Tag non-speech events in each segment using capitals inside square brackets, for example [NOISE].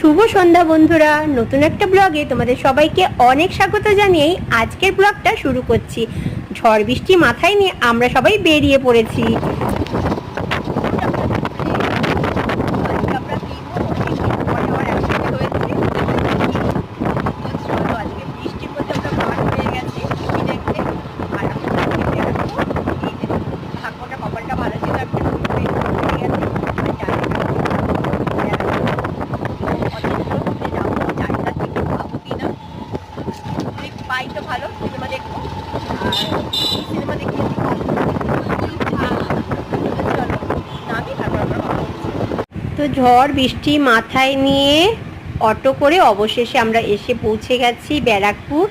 শুভ সন্ধ্যা বন্ধুরা। নতুন একটা ব্লগে তোমাদের সবাইকে অনেক স্বাগত জানিয়েই আজকের ব্লগটা শুরু করছি। ঝড় বৃষ্টি মাথায় নিয়ে আমরা সবাই বেরিয়ে পড়েছি পাই তো ভালো সিনেমা দেখব আর সিনেমা দেখে নামি তারপর আমরা রওনা হচ্ছি। তো ঝড়, বৃষ্টি মাথায় নিয়ে অটো করে অবশেষে আমরা এসে পৌঁছে গেছি ব্যারাকপুর।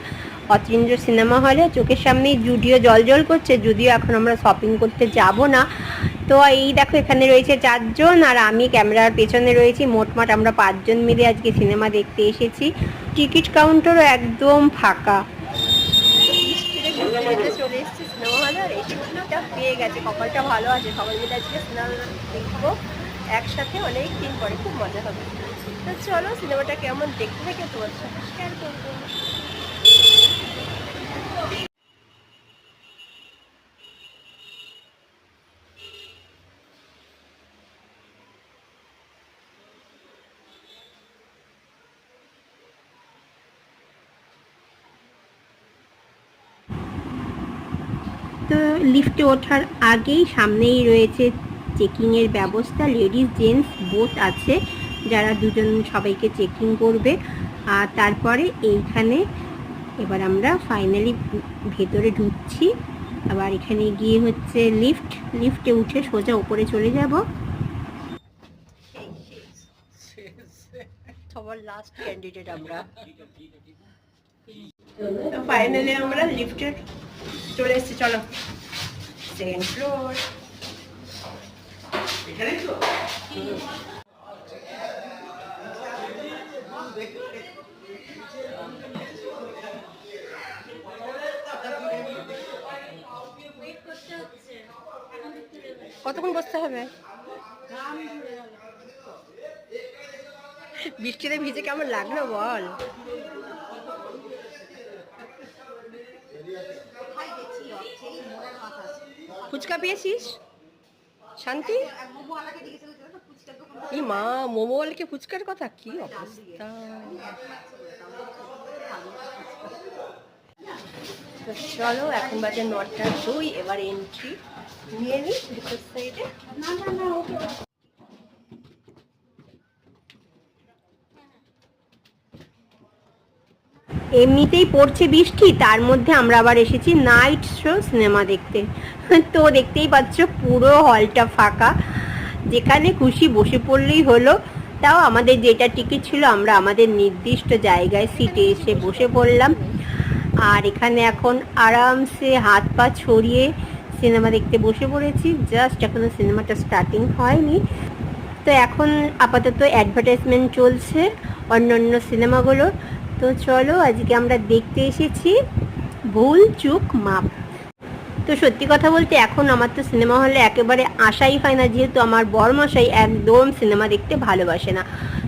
অতীন্দ্র সিনেমা হলে চোখের সামনেই জুডিও জল জল করছে, যদিও এখন আমরা শপিং করতে যাব না। তো এই দেখো, এখানে রয়েছে চারজন আর আমি ক্যামেরার পেছনে রয়েছি। মোটমাট আমরা পাঁচজন মিলে আজকে সিনেমা দেখতে এসেছি। টিকিট কাউন্টারও একদম ফাঁকা। চলে এসেছি সিনেমা হলে আর টিকিটটা পেয়ে গেছে। কপালটা ভালো আছে, সবাই মিলে আজকে সিনেমা দেখব। একসাথে অনেক দিন পরে খুব মজা হবে। তো চলো সিনেমাটা কেমন দেখতে থাকে তোমার সাথে শেয়ার করব। তো লিফটে ওঠার আগেই সামনেই রয়েছে চেকিংয়ের ব্যবস্থা লেডিস জেন্টস বোথ আছে যারা দুজন সবাইকে চেকিং করবে। আর তারপরে এইখানে এবার আমরা ফাইনালি ভেতরে ঢুকছি। আবার এখানে গিয়ে হচ্ছে লিফট লিফটে উঠে সোজা উপরে চলে যাব। সবার লাস্ট ক্যান্ডিডেট আমরা। ফাইনালি আমরা লিফটে চলে এসেছি চলো। সেকেন্ড ফ্লোর কতক্ষণ বসতে হবে? বৃষ্টিতে ভিজে কেমন লাগল বল? ফুচকা পেয়েছিস? শান্তি? এই মা মোমোওয়ালাকে ফুচকার কথা? কি অবস্থা? চলো, এখন বাজে নটা দুই, এবার এন্ট্রি নিয়ে নিই সাইডে এমনিতেই পড়ছে বৃষ্টি, তার মধ্যে আমরা আবার এসেছি নাইট শো সিনেমা দেখতে। [LAUGHS] তো দেখতেই পাচ্ছ পুরো হলটা ফাঁকা। যেখানে খুশি বসে পড়লেই হলো। তাও আমাদের যেটা টিকিট ছিল, আমরা আমাদের নির্দিষ্ট জায়গায় সিটে এসে বসে পড়লাম। আর এখানে এখন আরামসে হাত পা ছড়িয়ে সিনেমা দেখতে বসে পড়েছি। জাস্ট এখনও সিনেমাটা স্টার্টিং হয়নি। তো এখন আপাতত অ্যাডভার্টাইজমেন্ট চলছে অন্য অন্য সিনেমাগুলো তো চলো, আজকে আমরা দেখতে এসেছি ভুল চুক মাপ। তো সত্যি কথা বলতে এখন আমার তো সিনেমা হলে একেবারে আশাই হয় না, যেহেতু আমার বরমশাই একদম সিনেমা দেখতে ভালোবাসে না।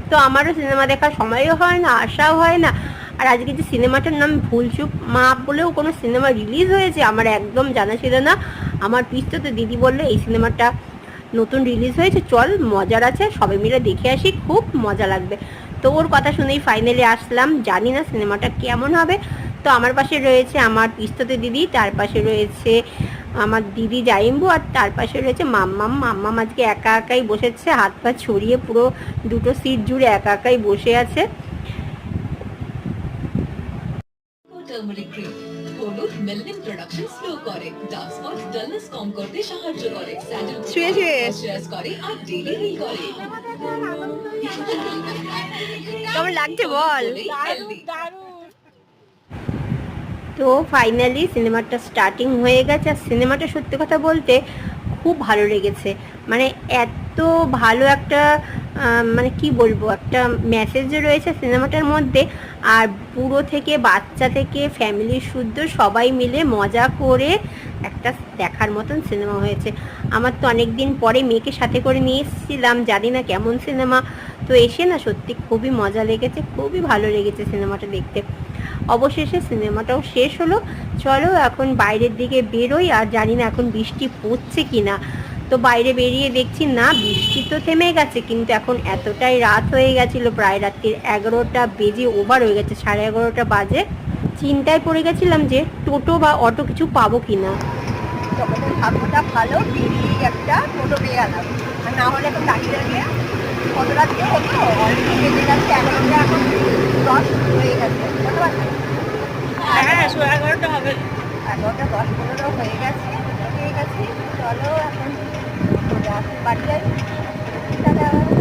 তো আমারও সিনেমা দেখার সময়ও হয় না, আশাও হয় না। আর আজকে যে সিনেমাটার নাম ভুলচুক মাপ বলেও কোনো সিনেমা রিলিজ হয়েছে, আমার একদম জানা ছিল না। আমার পিস্তো তো দিদি বলল, এই সিনেমাটা নতুন রিলিজ হয়েছে, চল মজার আছে সবাই মিলে দেখে আসি, খুব মজা লাগবে। তো ওর কথা শুনেই ফাইনালি আসলাম, জানি না সিনেমাটা কেমন হবে। তো আমার পাশে রয়েছে আমার পিস্ততে দিদি, তার পাশে রয়েছে আমার দিদি জাইম্বু, আর তার পাশে রয়েছে মাম্মাম। মাম্মাম আজকে একা একাই বসেছে, হাত পা ছড়িয়ে পুরো দুটো সিট জুড়ে একা একাই বসে আছে। মেলানিন প্রোডাকশন স্লো করে। ডার্ক স্পট ডালনেস কম করতে সাহায্য করে। শুয়ে শুয়ে। ময়েশ্চারাইজ করে আর ডেইলি করে। কেমন লাগছে বল? তো ফাইনালি সিনেমাটা স্টার্টিং হয়ে গেছে। আর সিনেমাটা সত্যি কথা বলতে খুব ভালো লেগেছে। মানে এত ভালো একটা মানে কি বলব, একটা মেসেজও রয়েছে সিনেমাটার মধ্যে, আর পুরো থেকে বাচ্চা থেকে ফ্যামিলির শুদ্ধ সবাই মিলে মজা করে একটা দেখার মতন সিনেমা হয়েছে। আমার তো অনেক দিন পরে মেয়েকে সাথে করে নিয়ে এসেছিলাম, জানি না কেমন সিনেমা। তো এসে না সত্যি খুবই মজা লেগেছে, খুবই ভালো লেগেছে সিনেমাটা দেখতে। অবশেষে সিনেমাটাও শেষ হলো। চলো এখন বাইরের দিকে বেরোই, আর জানি না এখন বৃষ্টি পড়ছে কিনা। তো বাইরে বেরিয়ে দেখছি না বৃষ্টি তো থেমে গেছে কিন্তু এখন এতটাই রাত হয়ে গেছিল প্রায় রাত্রির এগারোটা বেজে ওভার হয়ে গেছে সাড়ে এগারোটা বাজে। চিন্তায় পড়ে গেছিলাম যে টোটো বা অটো কিছু পাবো কিনা। তখন ভাগ্যটা ভালো বেরিয়ে একটা টোটো পেয়ে গেলাম। আর না হলে এখন দাঁড়িয়ে দাঁড়িয়ে কত রাত্রে হতো? অলরেডি বেজে যাচ্ছে এগারোটা এখন দশ হয়ে গেছে। কত হ্যাঁ এগারোটা হবে। এগারোটা দশ পনেরো হয়ে গেছে। আছে চলো এখন বাড়ি যাই। তাহলে আবার